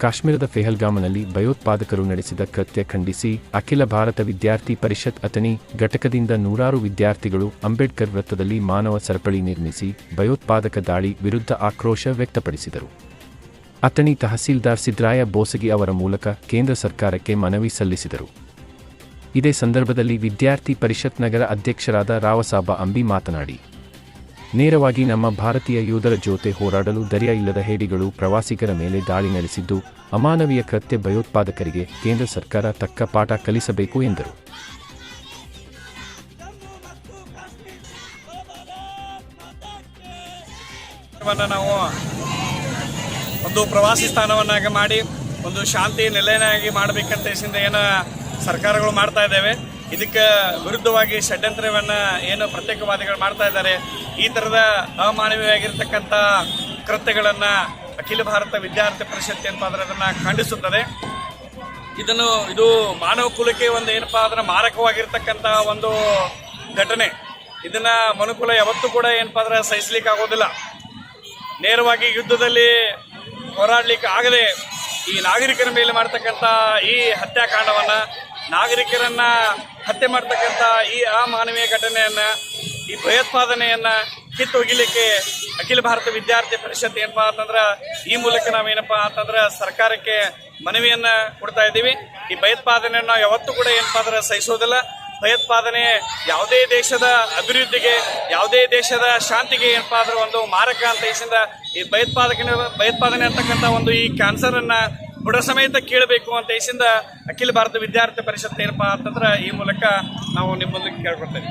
ಕಾಶ್ಮೀರದ ಫೆಹಲ್ಗಾಮನಲ್ಲಿ ಭಯೋತ್ಪಾದಕರು ನಡೆಸಿದ ಕೃತ್ಯ ಖಂಡಿಸಿ ಅಖಿಲ ಭಾರತ ವಿದ್ಯಾರ್ಥಿ ಪರಿಷತ್ ಅಥಣಿ ಘಟಕದಿಂದ ನೂರಾರು ವಿದ್ಯಾರ್ಥಿಗಳು ಅಂಬೇಡ್ಕರ್ ವೃತ್ತದಲ್ಲಿ ಮಾನವ ಸರಪಳಿ ನಿರ್ಮಿಸಿ ಭಯೋತ್ಪಾದಕ ದಾಳಿ ವಿರುದ್ಧ ಆಕ್ರೋಶ ವ್ಯಕ್ತಪಡಿಸಿದರು. ಅಥಣಿ ತಹಸೀಲ್ದಾರ್ ಸಿದ್ರಾಯ ಬೋಸಗಿ ಅವರ ಮೂಲಕ ಕೇಂದ್ರ ಸರ್ಕಾರಕ್ಕೆ ಮನವಿ ಸಲ್ಲಿಸಿದರು. ಇದೇ ಸಂದರ್ಭದಲ್ಲಿ ವಿದ್ಯಾರ್ಥಿ ಪರಿಷತ್ ನಗರ ಅಧ್ಯಕ್ಷರಾದ ರಾವಸಾಬ ಅಂಬಿ ಮಾತನಾಡಿ ನೇರವಾಗಿ ನಮ್ಮ ಭಾರತೀಯ ಯೋಧರ ಜೊತೆ ಹೋರಾಡಲು ಧೈರ್ಯ ಇಲ್ಲದ ಹೇಡಿಗಳು ಪ್ರವಾಸಿಗರ ಮೇಲೆ ದಾಳಿ ನಡೆಸಿದ್ದು, ಅಮಾನವೀಯ ಕೃತ್ಯ ಭಯೋತ್ಪಾದಕರಿಗೆ ಕೇಂದ್ರ ಸರ್ಕಾರ ತಕ್ಕ ಪಾಠ ಕಲಿಸಬೇಕು ಎಂದರು. ನಾವು ಒಂದು ಪ್ರವಾಸಿ ಸ್ಥಾನವನ್ನಾಗಿ ಮಾಡಿ, ಒಂದು ಶಾಂತಿ ನೆಲೆಯನ್ನಾಗಿ ಮಾಡಬೇಕಂತ ಏನು ಸರ್ಕಾರಗಳು ಮಾಡ್ತಾ ಇದ್ದೇವೆ ಇದಕ್ಕೆ ವಿರುದ್ಧವಾಗಿ ಷಡ್ಯಂತ್ರವನ್ನು ಏನು ಪ್ರತ್ಯೇಕವಾದಿಗಳು ಮಾಡ್ತಾ ಇದ್ದಾರೆ. ಈ ಥರದ ಅಮಾನವೀಯವಾಗಿರ್ತಕ್ಕಂಥ ಕೃತ್ಯಗಳನ್ನು ಅಖಿಲ ಭಾರತ ವಿದ್ಯಾರ್ಥಿ ಪರಿಷತ್ ಏನಪ್ಪ ಅಂದ್ರೆ ಅದನ್ನು ಖಂಡಿಸುತ್ತದೆ. ಇದನ್ನು ಇದು ಮಾನವ ಕುಲಕ್ಕೆ ಒಂದು ಏನಪ್ಪ ಅಂದ್ರೆ ಮಾರಕವಾಗಿರ್ತಕ್ಕಂಥ ಒಂದು ಘಟನೆ. ಇದನ್ನ ಮನುಕುಲ ಯಾವತ್ತೂ ಕೂಡ ಏನಪ್ಪ ಅಂದ್ರೆ ಸಹಿಸ್ಲಿಕ್ಕೆ ಆಗೋದಿಲ್ಲ ನೇರವಾಗಿ ಯುದ್ಧದಲ್ಲಿ ಹೋರಾಡ್ಲಿಕ್ಕೆ ಆಗದೆ ಈ ನಾಗರಿಕರ ಮೇಲೆ ಮಾಡ್ತಕ್ಕಂಥ ಈ ಹತ್ಯಾಕಾಂಡವನ್ನ ನಾಗರಿಕರನ್ನ ಹತ್ಯೆ ಮಾಡ್ತಕ್ಕಂಥ ಈ ಅಮಾನವೀಯ ಘಟನೆಯನ್ನ, ಈ ಭಯೋತ್ಪಾದನೆಯನ್ನ ಕಿತ್ತೊಗಿಲಿಕ್ಕೆ ಅಖಿಲ ಭಾರತ ವಿದ್ಯಾರ್ಥಿ ಪರಿಷತ್ ಏನಪ್ಪಾ ಅಂತಂದ್ರೆ, ಈ ಮೂಲಕ ನಾವೇನಪ್ಪಾ ಅಂತಂದ್ರೆ ಸರ್ಕಾರಕ್ಕೆ ಮನವಿಯನ್ನ ಕೊಡ್ತಾ ಇದ್ದೀವಿ. ಈ ಭಯೋತ್ಪಾದನೆಯನ್ನ ಯಾವತ್ತೂ ಕೂಡ ಏನಪ್ಪಾ ಅಂದ್ರೆ ಸಹಿಸೋದಿಲ್ಲ. ಭಯೋತ್ಪಾದನೆ ಯಾವುದೇ ದೇಶದ ಅಭಿವೃದ್ಧಿಗೆ, ಯಾವುದೇ ದೇಶದ ಶಾಂತಿಗೆ ಏನಪ್ಪಾ ಅಂದ್ರೆ ಒಂದು ಮಾರಕ ಅಂತ ಈ ಭಯೋತ್ಪಾದಕ ಭಯೋತ್ಪಾದನೆ ಅಂತಕ್ಕಂಥ ಒಂದು ಈ ಕ್ಯಾನ್ಸರ್ ಅನ್ನ ಬುಡ ಸಮೇತ ಕೇಳಬೇಕು ಅಂತ ಇಸಿಂದ ಅಖಿಲ ಭಾರತ ವಿದ್ಯಾರ್ಥಿ ಪರಿಷತ್ ಏನಪ್ಪಾ ಅಂತಂದ್ರೆ ಈ ಮೂಲಕ ನಾವು ನಿಮ್ಮಲ್ಲಿ ಕೇಳ್ಕೊಳ್ತೇವೆ